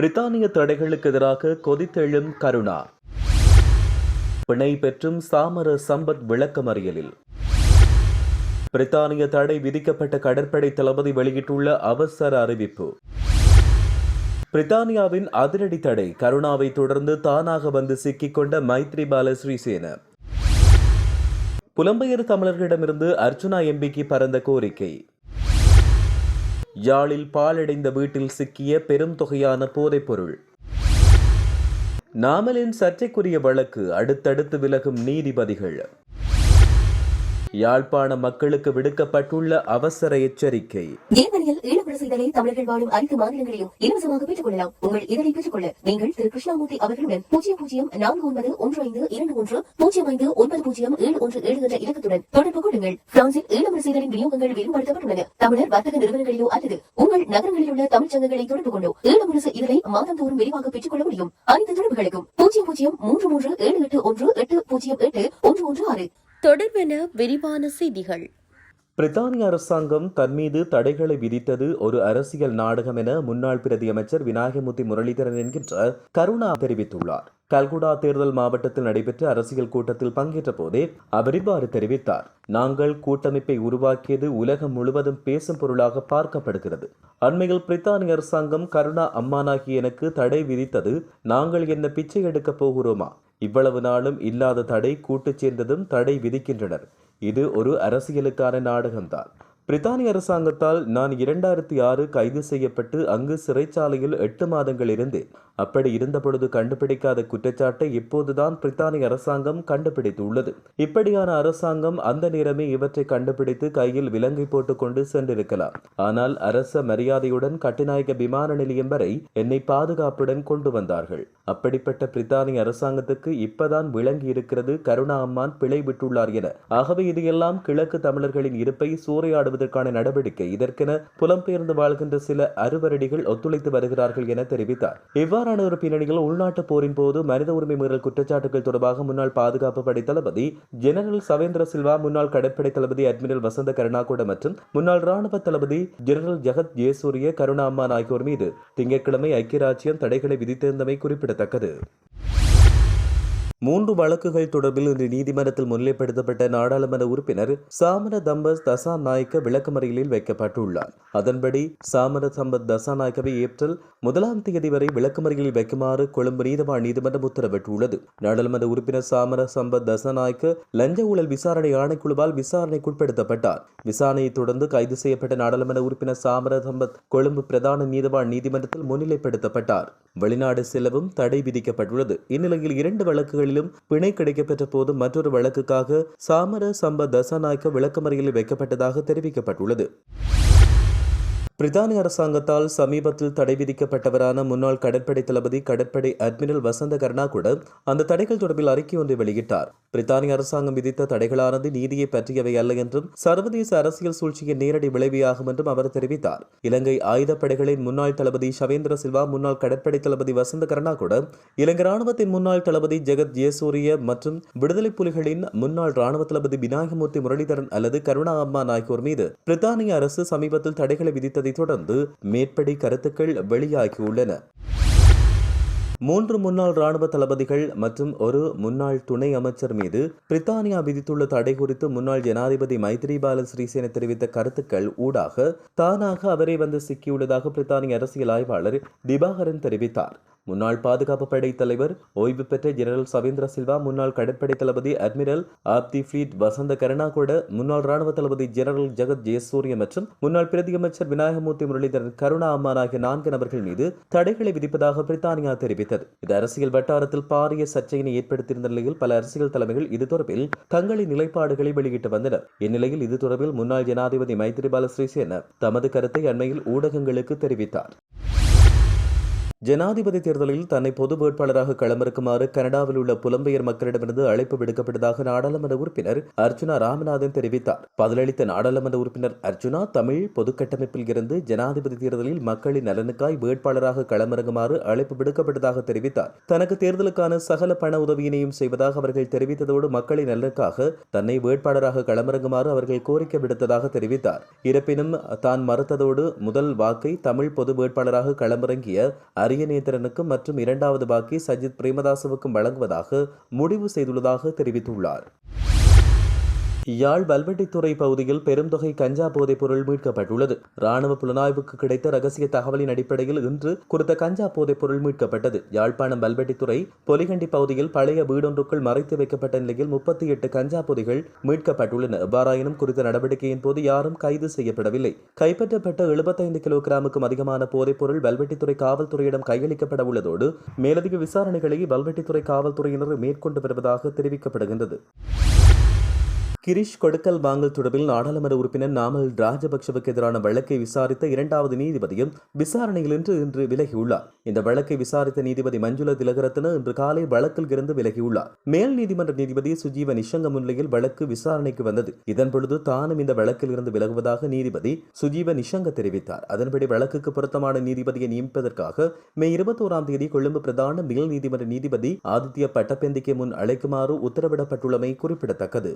பிரித்தானிய தடைகளுக்கு எதிராக கொதித்தெழும் கருணா. பிணை பெற்றும் சாமர சம்பத் விளக்கமறியலில். பிரித்தானிய தடை விதிக்கப்பட்ட கடற்படை தளபதி வெளியிட்டுள்ள அவசர அறிவிப்பு. பிரித்தானியாவின் அதிரடி தடை கருணாவை தொடர்ந்து தானாக வந்து சிக்கிக்கொண்ட மைத்ரிபால ஸ்ரீசேன. புலம்பெயர் தமிழர்களிடமிருந்து அர்ச்சுனா எம்பிக்கு பறந்த கோரிக்கை. யாழில் பாலடைந்த வீட்டில் சிக்கிய பெரும் தொகையான போதைப்பொருள் நாமலின் சர்ச்சைக்குரிய வழக்கு அடுத்தடுத்து விலகும் நீதிபதிகள். யாழ்ப்பாண மக்களுக்கு விடுக்கப்பட்டுள்ள அவசர எச்சரிக்கை. செய்தலை தமிழர்கள் வாழும் அனைத்து இலவசமாக பெற்றுக் கொள்ளலாம் உங்கள் இதனை பெற்றுக் கொள்ள நீங்கள் திரு கிருஷ்ணாமூர்த்தி அவர்களுடன் பூஜ்ஜியம் பூஜ்ஜியம் நான்கு ஒன்பது ஒன்று ஐந்து இரண்டு ஒன்று பூஜ்ஜியம் ஐந்து ஒன்பது பூஜ்ஜியம் ஏழு ஒன்று ஏழு என்ற இலக்கத்துடன் தொடர்பு கொள்ளுங்கள். பிரான்சில் ஈழப்பட செய்தலின் விநியோகங்கள் விரிவுபடுத்தப்பட்டுள்ளன. தமிழர் வர்த்தக நிறுவனங்களிலோ அல்லது உங்கள் நகரங்களில் உள்ள சங்கங்களை தொடர்பு கொண்டோ ஈழமுரசு இதழை மாதந்தோறும் விரிவாக பெற்றுக் கொள்ள முடியும். அனைத்து தொடர்புகளுக்கும் பூஜ்ஜியம் பூஜ்ஜியம் மூன்று மூன்று ஏழு எட்டு ஒன்று எட்டு பூஜ்ஜியம் எட்டு ஒன்று ஒன்று ஆறு. தொடர்பென விரிவான செய்திகள். பிரித்தானிய அரசாங்கம் தன் மீது தடைகளை விதித்தது ஒரு அரசியல் நாடகம் என முன்னாள் பிரதி அமைச்சர் விநாயகமூர்த்தி முரளிதரன் என்கின்ற கருணா தெரிவித்துள்ளார். கல்குடா தேர்தல் மாவட்டத்தில் நடைபெற்ற அரசியல் கூட்டத்தில் பங்கேற்ற போதே அவர் இவ்வாறு தெரிவித்தார். நாங்கள் கூட்டமைப்பை உருவாக்கியது உலகம் முழுவதும் பேசும் பொருளாக பார்க்கப்படுகிறது. அண்மையில் பிரித்தானிய அரசாங்கம் கருணா அம்மானாகி எனக்கு தடை விதித்தது. நாங்கள் என்ன பிச்சை எடுக்கப் போகிறோமா? இவ்வளவு நாளும் இல்லாத தடை கூட்டுச் சேர்ந்ததும் தடை விதிக்கின்றனர். இது ஒரு அரசியலுக்கான நாடகம்தான். பிரித்தானிய அரசாங்கத்தால் நான் இரண்டாயிரத்தி ஆறு கைது செய்யப்பட்டு அங்கு சிறைச்சாலையில் எட்டு மாதங்கள் இருந்தேன் அப்படி இருந்தபொழுது கண்டுபிடிக்காத குற்றச்சாட்டை இப்போதுதான் பிரித்தானிய அரசாங்கம் கண்டுபிடித்துள்ளது. இப்படியான அரசாங்கம் அந்த நேரமே இவற்றை கண்டுபிடித்து கையில் விலங்கை போட்டுக்கொண்டு சென்றிருக்கலாம். ஆனால் அரச மரியாதையுடன் கட்டுநாயக விமான நிலையம் வரை என்னை பாதுகாப்புடன் கொண்டு வந்தார்கள். அப்படிப்பட்ட பிரித்தானிய அரசாங்கத்துக்கு இப்பதான் விளங்கி இருக்கிறது கருணா அம்மான் பிழை விட்டுள்ளார் என. ஆகவே இது எல்லாம் கிழக்கு தமிழர்களின் இருப்பை சூறையாடுவதற்கான நடவடிக்கை இதற்கென புலம்பெயர்ந்து வாழ்கின்ற சில அறுவரடிகள் ஒத்துழைத்து வருகிறார்கள் என தெரிவித்தார். இவ்வாறு ஒரு பின்னணியில் உள்நாட்டு போரின் போது மனித உரிமை மீறல் குற்றச்சாட்டுகள் தொடர்பாக முன்னாள் பாதுகாப்பு படை தளபதி ஜெனரல் சவேந்திர சில்வா முன்னாள் கடற்படை தளபதி அட்மிரல் வசந்த கருணாகோட மற்றும் முன்னாள் ராணுவ தளபதி ஜெனரல் ஜெகத் ஜெயசூரிய கருணா அம்மான் ஆகியோர் மீது திங்கட்கிழமை ஐக்கிய ராஜ்யம் தடைகளை விதித்திருந்தமை குறிப்பிடத்தக்கது. மூன்று வழக்குகள் தொடர்பில் இன்று நீதிமன்றத்தில் முன்னிலைப்படுத்தப்பட்ட நாடாளுமன்ற உறுப்பினர் சாமர தம்பஸ் தசாநாயக்க விளக்கமறியலில் வைக்கப்பட்டுள்ளார். அதன்படி சாமர சம்பத் தசாநாயக்கவை ஏப்ரல் முதலாம் தேதி வரை விளக்கமறியலில் வைக்குமாறு கொழும்பு நீதவான் நீதிமன்றம் உத்தரவிட்டுள்ளது. நாடாளுமன்ற உறுப்பினர் சாமர சம்பத் தசாநாயக்க லஞ்ச ஊழல் விசாரணை ஆணைக்குழுவால் விசாரணைக்குட்படுத்தப்பட்டார். விசாரணையை தொடர்ந்து கைது செய்யப்பட்ட நாடாளுமன்ற உறுப்பினர் சாமர சம்பத் கொழும்பு பிரதான நீதவான் நீதிமன்றத்தில் முன்னிலைப்படுத்தப்பட்டார். வெளிநாடு செல்லவும் தடை விதிக்கப்பட்டுள்ளது. இந்நிலையில் இரண்டு வழக்குகள் வழக்குகளிலும் பிணை கிடைக்கப்பெற்ற போது மற்றொரு வழக்குக்காக சாமர சம்ப தசாநாயக்க விளக்கமறியலில் வைக்கப்பட்டதாக தெரிவிக்கப்பட்டுள்ளது. பிரித்தானிய அரசாங்கத்தால் சமீபத்தில் தடை விதிக்கப்பட்டவரான முன்னாள் கடற்படை தளபதி கடற்படை அட்மிரல் வசந்த கர்ணா கூட அந்த தடைகள் தொடர்பில் அறிக்கை ஒன்றை வெளியிட்டார். பிரித்தானிய அரசாங்கம் விதித்த தடைகளானது நீதியை பற்றியவை அல்ல என்றும் சர்வதேச அரசியல் சூழ்ச்சியின் நேரடி விளைவியாகும் என்றும் அவர் தெரிவித்தார். இலங்கை ஆயுதப்படைகளின் முன்னாள் தளபதி ஷவேந்திர சில்வா முன்னாள் கடற்படை தளபதி வசந்த கர்ணா கூட இலங்கை ராணுவத்தின் முன்னாள் தளபதி ஜெகத் ஜெயசூரிய மற்றும் விடுதலை புலிகளின் முன்னாள் ராணுவ தளபதி விநாயகமூர்த்தி முரளிதரன் அல்லது கருணா அம்மா ஆகியோர் மீது பிரித்தானிய அரசு சமீபத்தில் தடைகளை விதித்ததை தொடர்ந்து மேற்படி கருத்துக்கள் வெளியாகியுள்ளன. மூன்று முன்னாள் ராணுவ தளபதிகள் மற்றும் ஒரு முன்னாள் துணை அமைச்சர் மீது பிரித்தானியா விதித்துள்ள தடை குறித்து முன்னாள் ஜனாதிபதி மைத்ரிபால சிறிசேன தெரிவித்த கருத்துக்கள் ஊடாக தானாக அவரே வந்து சிக்கியுள்ளதாக பிரித்தானிய அரசியல் ஆய்வாளர் திபாகரன் தெரிவித்தார். முன்னாள் பாதுகாப்பு படை தலைவர் ஓய்வு பெற்ற ஜெனரல் சவேந்திர சில்வா முன்னாள் கடற்படை தளபதி அட்மிரல் ஆப்தி ஃபிளீட் வசந்த கருணாகூட முன்னாள் ராணுவ தளபதி ஜெனரல் ஜெகத் ஜெயசூரிய மற்றும் முன்னாள் பிரதியமைச்சர் விநாயகமூர்த்தி முரளிதரன் கருணா அம்மான் ஆகிய நான்கு நபர்கள் மீது தடைகளை விதிப்பதாக பிரித்தானியா தெரிவித்தது. இது அரசியல் வட்டாரத்தில் பாரிய சர்ச்சையினை ஏற்படுத்தியிருந்த நிலையில் பல அரசியல் தலைமைகள் இது தொடர்பில் தங்களின் நிலைப்பாடுகளை வெளியிட்டு வந்தனர். இந்நிலையில் இது தொடர்பில் முன்னாள் ஜனாதிபதி மைத்ரிபால சிறிசேன தமது கருத்தை அண்மையில் ஊடகங்களுக்கு தெரிவித்தார். ஜனாதிபதி தேர்தலில் தன்னை பொது வேட்பாளராக களமிறக்குமாறு கனடாவில் உள்ள புலம்பெயர் மக்களிடமிருந்து அழைப்பு விடுக்கப்பட்டதாக நாடாளுமன்ற உறுப்பினர் அர்ஜுனா ராமநாதன் தெரிவித்தார். பதிலளித்த நாடாளுமன்ற உறுப்பினர் அர்ஜுனா தமிழ் பொதுக்கட்டமைப்பில் இருந்து ஜனாதிபதி தேர்தலில் மக்களின் நலனுக்காய் வேட்பாளராக களமிறங்குமாறு அழைப்பு விடுக்கப்பட்டதாக தெரிவித்தார். தனக்கு தேர்தலுக்கான சகல பண உதவியினையும் செய்வதாக அவர்கள் தெரிவித்ததோடு மக்களின் நலனுக்காக தன்னை வேட்பாளராக களமிறங்குமாறு அவர்கள் கோரிக்கை விடுத்ததாக தெரிவித்தார். இருப்பினும் தான் மறுத்ததோடு முதல் வாக்கை தமிழ் பொது வேட்பாளராக களமிறங்கிய அரியநேத்திரனுக்கும் மற்றும் இரண்டாவது பாக்கி சஜித் பிரேமதாசவுக்கும் வழங்குவதாக முடிவு செய்துள்ளதாக தெரிவித்துள்ளார். யாழ் வல்வெட்டித்துறை பகுதியில் பெரும் தொகை கஞ்சா போதைப் பொருள் மீட்கப்பட்டுள்ளது. ராணுவ புலனாய்வுக்கு கிடைத்த ரகசிய தகவலின் அடிப்படையில் இன்று குறித்த கஞ்சா போதைப் பொருள் மீட்கப்பட்டது. யாழ்ப்பாணம் வல்வெட்டித்துறை பொலிகண்டி பகுதியில் பழைய வீடொன்றுக்குள் மறைத்து வைக்கப்பட்ட நிலையில் முப்பத்தி எட்டு கஞ்சா பொதிகள் மீட்கப்பட்டுள்ளன. எவ்வாறாயினும் குறித்த நடவடிக்கையின் போது யாரும் கைது செய்யப்படவில்லை. கைப்பற்றப்பட்ட எழுபத்தைந்து கிலோகிராமுக்கும் அதிகமான போதைப் பொருள் வல்வெட்டித்துறை காவல்துறையிடம் கையளிக்கப்பட உள்ளதோடு மேலதிக விசாரணைகளை வல்வெட்டித்துறை காவல்துறையினர் மேற்கொண்டு வருவதாக தெரிவிக்கப்படுகின்றது. கிரீஷ் கொடுக்கல் வாங்கல் தொடர்பில் நாடாளுமன்ற உறுப்பினர் நாமல் ராஜபக்சவுக்கு எதிரான வழக்கை விசாரித்த இரண்டாவது நீதிபதியும் விசாரணையிலிருந்து இன்று விலகியுள்ளார். இந்த வழக்கை விசாரித்த நீதிபதி மஞ்சுள திலகரத்ன இன்று காலை வழக்கில் இருந்து விலகியுள்ளார். மேல் நீதிமன்ற நீதிபதி சுஜீவ நிஷங்க முன்னிலையில் வழக்கு விசாரணைக்கு வந்தது. இதன் பொழுது தானும் இந்த வழக்கில் இருந்து விலகுவதாக நீதிபதி சுஜீவ நிஷங்க தெரிவித்தார். அதன்படி வழக்குக்கு பொருத்தமான நீதிபதியை நியமிப்பதற்காக மே இருபத்தோராம் தேதி கொழும்பு பிரதான மேல் நீதிமன்ற நீதிபதி ஆதித்ய பட்டப்பெந்திக்கு முன் அழைக்குமாறு உத்தரவிடப்பட்டுள்ளமை குறிப்பிடத்தக்கது.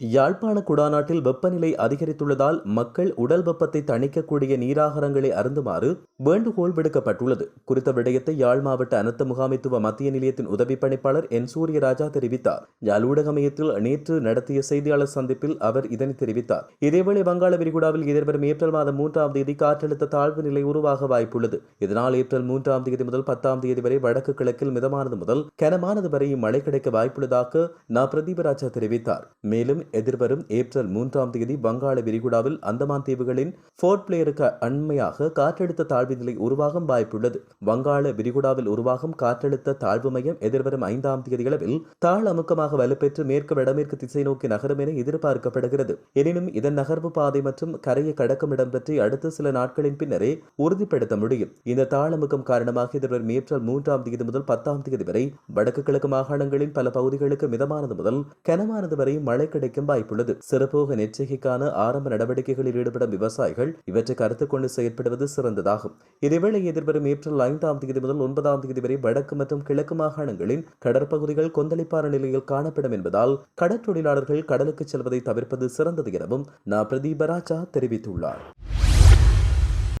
யாழ்ப்பாண குடாநாட்டில் வெப்பநிலை அதிகரித்துள்ளதால் மக்கள் உடல் வெப்பத்தை தணிக்கக்கூடிய நீராகாரங்களை அருந்துமாறு வேண்டுகோள் விடுக்கப்பட்டுள்ளது. குறித்த விடயத்தை யாழ் மாவட்ட அனர்த்த முகாமைத்துவ மத்திய நிலையத்தின் உதவி பணிப்பாளர் என். சூரியராஜா தெரிவித்தார். யாழ் ஊடக மையத்தில் நேற்று நடத்திய செய்தியாளர் சந்திப்பில் அவர் இதனை தெரிவித்தார். இதேவேளை வங்காள விரிகுடாவில் எதிர்வரும் ஏப்ரல் மாதம் மூன்றாம் தேதி காற்றழுத்த தாழ்வு நிலை உருவாக வாய்ப்புள்ளது. இதனால் ஏப்ரல் மூன்றாம் தேதி முதல் பத்தாம் தேதி வரை வடக்கு கிழக்கில் மிதமானது முதல் கனமானது வரை மழை கிடைக்க வாய்ப்புள்ளதாக நா. பிரதீபராஜா தெரிவித்தார். மேலும் எதிர்வரும் ஏப்ரல் மூன்றாம் தேதி வங்காள விரிகுடாவில் அந்தமான் தீவுகளின் போர்ட் பிளேயருக்கு அண்மையாக காற்றழுத்த தாழ்வு நிலை உருவாகும் வாய்ப்புள்ளது. வங்காள விரிகுடாவில் உருவாகும் காற்றழுத்த தாழ்வு மையம் எதிர்வரும் ஐந்தாம் தேதியளவில் தாழ் அமுக்கமாக வலுப்பெற்று மேற்கு வடமேற்கு திசை நோக்கி நகரும் என எதிர்பார்க்கப்படுகிறது. எனினும் இதன் நகர்வு பாதை மற்றும் கரையை கடக்கும் இடம் பற்றி அடுத்த சில நாட்களின் பின்னரே உறுதிப்படுத்த முடியும். இந்த தாழமுகம் காரணமாக எதிர்வரும் ஏப்ரல் மூன்றாம் தேதி முதல் பத்தாம் தேதி வரை வடக்கு கிழக்கு மாகாணங்களின் பல பகுதிகளுக்கு மிதமானது முதல் கனமானது வரை மழை கிடைக்கும் வாய்ப்புள்ளது. சிறப்போக நெச்சரிக்கைக்கான ஆரம்ப நடவடிக்கைகளில் ஈடுபடும் விவசாயிகள் இவற்றை கருத்துக் கொண்டு செயற்படுவது சிறந்ததாகும். இதேவேளை எதிர்வரும் ஏப்ரல் ஐந்தாம் தேதி முதல் ஒன்பதாம் தேதி வரை வடக்கு மற்றும் கிழக்கு மாகாணங்களின் கடற்பகுதிகள் கொந்தளிப்பான நிலையில் காணப்படும் என்பதால் கடற்றொழிலாளர்கள் கடலுக்கு செல்வதை தவிர்ப்பது சிறந்தது எனவும் நா. பிரதீபராஜா தெரிவித்துள்ளார்.